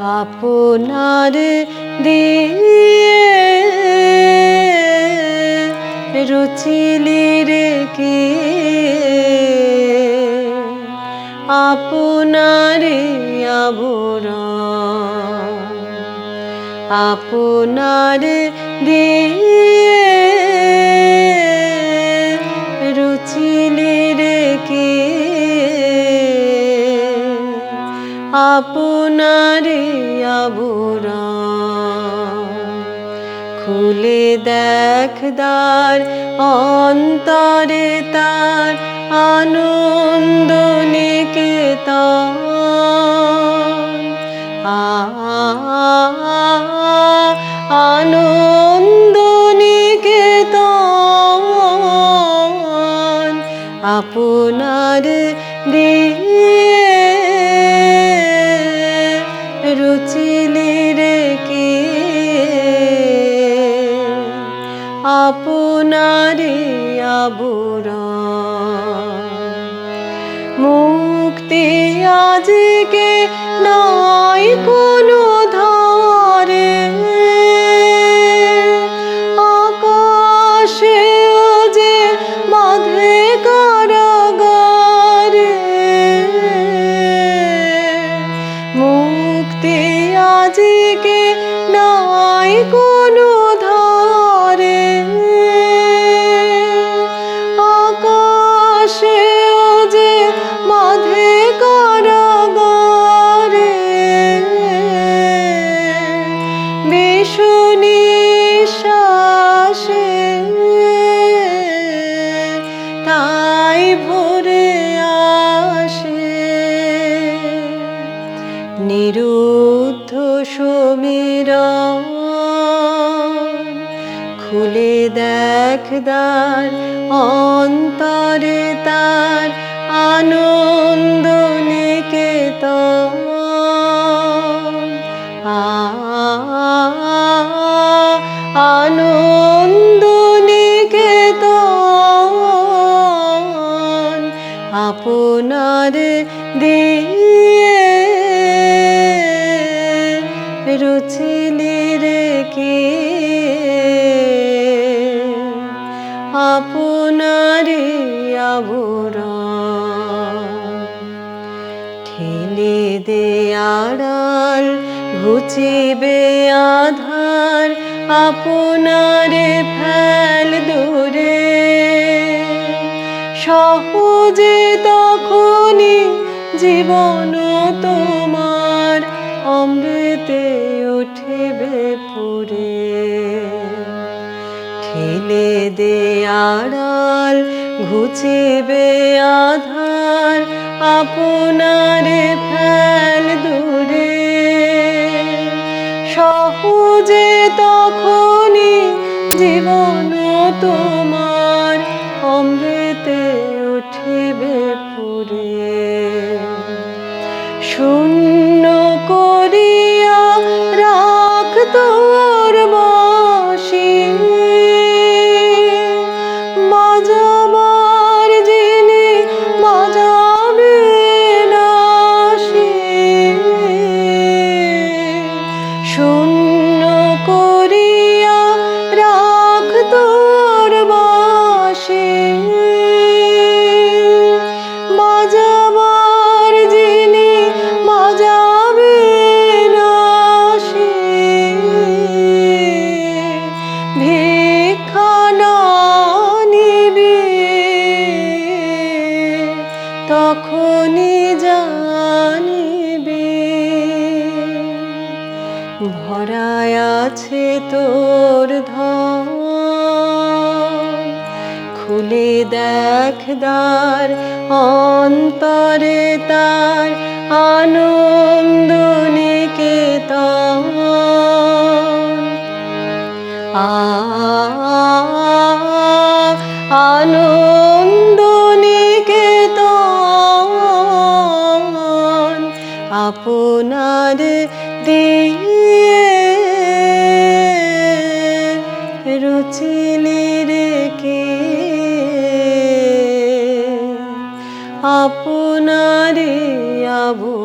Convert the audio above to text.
আপনার দিয়ে রুচিলি কে আপনার আবরণ আপনার দিয়ে আপনার আবরণ খুলে দেখদার অন্তরে তার আনন্দ নিকেতন। আ আনন্দ নিকেতন। আপনার দিয়ে আপনারে আবুর মুক্তি আজকে নয় কোনো তাই ভরে আসে। নিরুদ্ধ সমীর খুলে দেখ দেখদার অন্তরে তার আনন্দ আপনার দিয়ে রুচিলি রেখে আপনার আবরণ ঠেলে দে আড়াল ঘুচিবে আধার আপনারে সহজে তখনই জীবন তোমার অমৃতে উঠিবে পুরে। ঠেলে দে আড়াল, ঘুচিবে আধার, আপনারে ফেল দূরে। সহজে তখনই জীবন তোমার অমৃতে উঠিবে পুরে। শূন্য করিয়া রাখ তোর বসি। মজাবার যিনি মজাবে নাসি শূন্য করিয়া ভরায় আছে তোর ধন খুলে দেখদার অন্তরে তার আনন্দ নিকেতন। আ আনন্দ আপনার দিয়ে রুচিলে রেখে আপনারে আবু